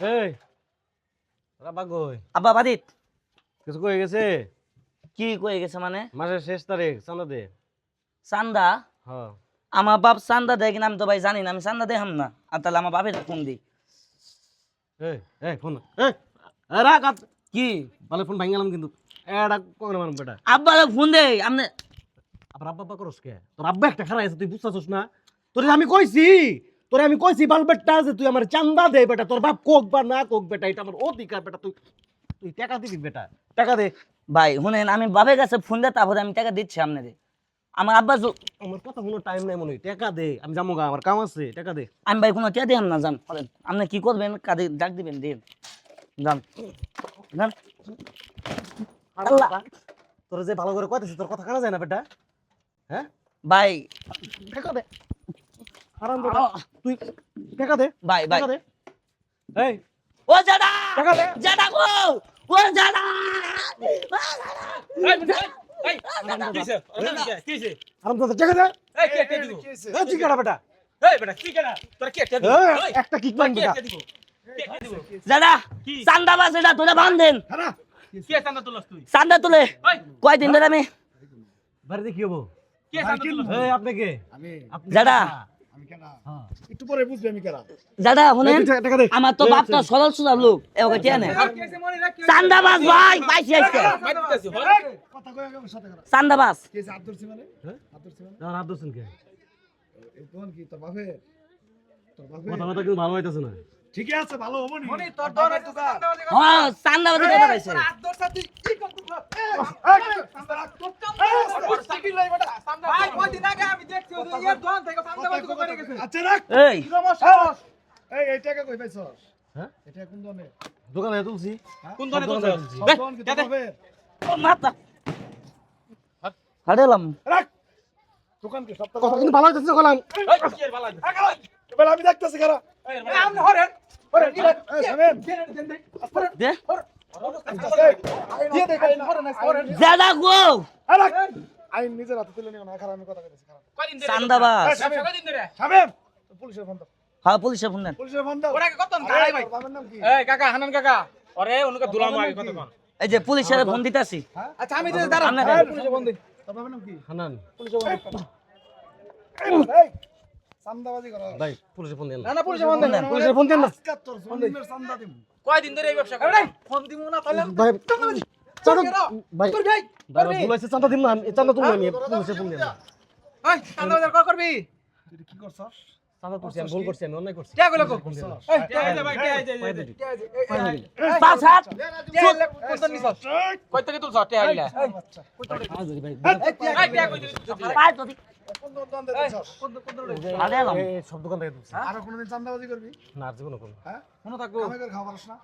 এই রাবা কই? আব্বা বাদিত কিছু কই গেছে? কি কয়ে গেছে মানে? মাসের শেষ তারিখ চান্দা দে। চান্দা? হ্যাঁ। আমার বাপ চান্দা দেয় কিনা আমি তো ভাই জানি না আমি চান্দা দেখাম না। আর তাহলে আমার বাপের ফোন দিই। এই এই ফোন এই রাখ। কি? ভালো ফোন ভাঙালাম কিন্তু। এটা কোন মারম বেটা। আব্বা ফোন দেই আপনি আবার আব্বা আব্বা করস কে? তোর আব্বা একটা খারাপ আছে তুই বুঝছাস না? তোরে আমি কইছি তোরে আমি কইছি বাল বেটা যে তুই আমার চান্দা দে বেটা তোর বাপ কোক বা না কোক বেটা এটা আমার অধিকার বেটা তুই তুই টাকা দিবি বেটা টাকা দে। ভাই শুনেন আমি বাপের কাছে ফোন দেয় তারপরে আমি টাকা দিচ্ছি আপনাদের। আমার আব্বা আমার কথা কোনো টাইম নাই মনে হয় টাকা দে আমি যাব গা আমার কাম আছে টাকা দে। আমি ভাই কোনো টাকা দিলাম না যান আপনি কি করবেন কাদের ডাক দিবেন দিন। যান যান তোর যে ভালো করে কইতেছিস তোর কথা কানা যায় না বেটা হ্যাঁ? ভাই টাকা দে। দাদা তুই টাকা দে ভাই ভাই এই। ও জাডা টাকা দে। জাডা গো ও জাডা আরাম দাদা টাকা দে। এই তুই কাটা বেটা? এই, একটা কিক মার বেটা জাডা চান্দা বাস এটা তোরা বান্ধেন। হারা। চান্দা তুলে। কয়দিন ধরে আমি? হব? এই আপনি কে? আমি জাডা একটু পরে বুঝবি আমি কেন জাডা এই শুনেন তুই টাকা- টাকা দে আমার তো বাপটা সরল সুদার লোক এবার কে নে চান্দা বাস ভাই পাইছি আজকে কথা কয়ে গেল সাথে করা চান্দা বাস কে যে হাত ধরছি মানে হ্যাঁ? হাত ধরছি মানে আমার হাত কে কোন কি তোর বাপে তোর বাপে কথা কথা কিন্তু ভালো হইতেছে না ঠিকই আছে ভালো হব নি মনি তোর দোকান হ্যাঁ আচ্ছা দোকানে? তুলছি। কোন দোকানে তুলছি? মাথা হারেলাম রাখ। দোকান কি সপ্তাহ কথা কিন্তু ভালো হইতেছে কলাম আমি দেখতেছি কারা আমি হরেন হরেন দে। দিয়ে দেখ হরেন হরেন জাডা গো আইন নিজের হাতে তুলে নিও না খারাপ আমি কথা কইতেছি খারাপ। চান্দা শামিম পুলিশের ফোন দাও। হ্যাঁ পুলিশে ফোন দেন। পুলিশের ফোন দাও। ওরাকে কত আরে, ভাই। তোর বাবার নাম কি? এই কাকা হানান কাকা। ওরে উনকে দুলাম আগে কত কোন এই যে পুলিশের ফোন দিতাছি। আচ্ছা আমি দাঁড়া নাম কি? হানান। চান্দাবাজি করা ভাই পুলিশে ফোন দেন না না পুলিশে বন্দি দেন। পুলিশে ফোন দেন না তোর জন্মের চান্দা দিমু কয়দিন ধরে এই ব্যবসা করে ফোন দিমু না তাহলে ভাই চান্দা ভাই তোর ভাই দাদা ভুল হয়েছে চান্দা দিন না চান্দা তুলবো আমি পুলিশে ফোন দেন না এই চান্দা বাজার কর করবি তুই কি করছস চান্দা তুলছি আমি ভুল করছি আমি অন্যায় করছি গুলো কো ফোন দেন না। এই টিয়া এই যে ভাই টিয়া এই যে দিবি। টিয়া এই যে পাঁচ হাত কত নিছস কই থেকে তুলছ টিয়া এলে আজ ধরি ভাই কই পাঁচ তো কোন দোকান থেকে দিছস হারেলাম এই সব দোকান থেকে তুলছি। আর কোনদিন চান্দাবাজি করবি? না আর জীবনে কোনো হ্যাঁ? থাকব। কামাই করে খাওয়া পারছ না?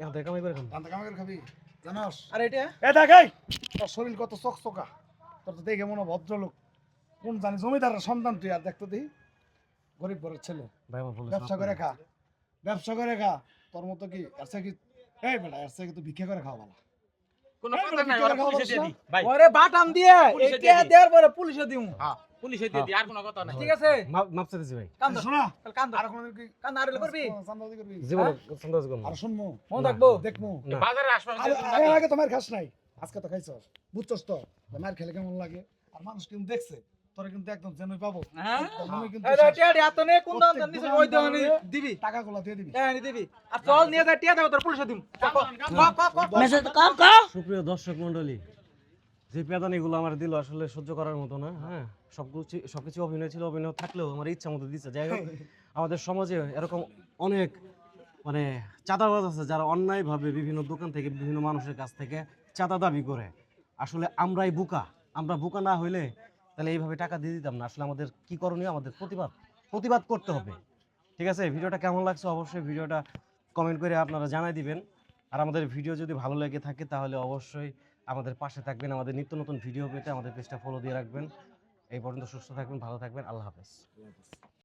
এখন থেকে কামাই করে খাম চান্দা কামাই করে খাবি। জানোস? আরে এটা? এ দেখ এই! তোর শরীর কত চকচকা। তোর তো দেখে মনে হয় ভদ্রলোক। কোন জানি জমিদারের সন্তান তুই আর দেখতো দেখি। গরিব ঘরের ছেলে। ভাই আমার ভুল ব্যবসা করে খা। ব্যবসা করে খা। তোর মতো কি কি এই বেটা কি তুই ভিক্ষা করে খাওয়া ভালো কোন কথা নাই ওরা পুলিশে দিয়ে দি। ওরে বাটাম দিয়ে। দেওয়ার পরে পুলিশে দিমু? হ্যাঁ। পুলিশে দিয়ে দি আর কোনো কথা নাই। ঠিক আছে? মাপ- মাপ চাইতেছি ভাই। কান্দ। শোনা তাহলে কান্দ। আর কোনদিন কি আর করবি চান্দাবাজি করবি? জীবনে চান্দা করব আর শুনমু মন থাকব দেখমু বাজারে আশপাশে আরে, আরে, আগে তোমার খাস নাই। আজকে তো খাইছস বুঝছস তো? মার খেলে কেমন লাগে? আর মানুষ কিন্তু দেখছে তোরা কিন্তু একদম জেনুই পাবো। হ্যাঁ? এই যে টিয়া দিয়া তো নে কোন দাম নিছে? ওই দাম দাঁড়িয়ে দিবি। টাকাগুলো দিয়ে দিবি। হ্যাঁ দিবি। আর চল নিয়ে যা টিয়া দেব তোর পুলিশে দিমু। ক ক ক মেসেজ কম ক সুপ্রিয় দর্শক মন্ডলী যে পেদানিগুলো আমার দিল আসলে সহ্য করার মতো না হ্যাঁ? সবকিছু অভিনয় ছিল, অভিনয় থাকলেও আমার ইচ্ছা মতো দিচ্ছে যাই হোক, আমাদের সমাজে এরকম অনেক মানে চাঁদাবাজ আছে যারা অন্যায়ভাবে বিভিন্ন দোকান থেকে বিভিন্ন মানুষের কাছ থেকে চাঁদা দাবি করে। আসলে আমরাই বোকা। আমরা বোকা না হইলে তাহলে এইভাবে টাকা দিয়ে দিতাম না। আসলে আমাদের কি করণীয়? আমাদের প্রতিবাদ প্রতিবাদ করতে হবে। ঠিক আছে? ভিডিওটা কেমন লাগছে অবশ্যই ভিডিওটা কমেন্ট করে আপনারা জানাই দিবেন। আর আমাদের ভিডিও যদি ভালো লেগে থাকে তাহলে অবশ্যই আমাদের পাশে থাকবেন। আমাদের নিত্য নতুন ভিডিও পেতে আমাদের পেজটা ফলো দিয়ে রাখবেন। এই পর্যন্ত সুস্থ থাকবেন ভালো থাকবেন আল্লাহ হাফেজ।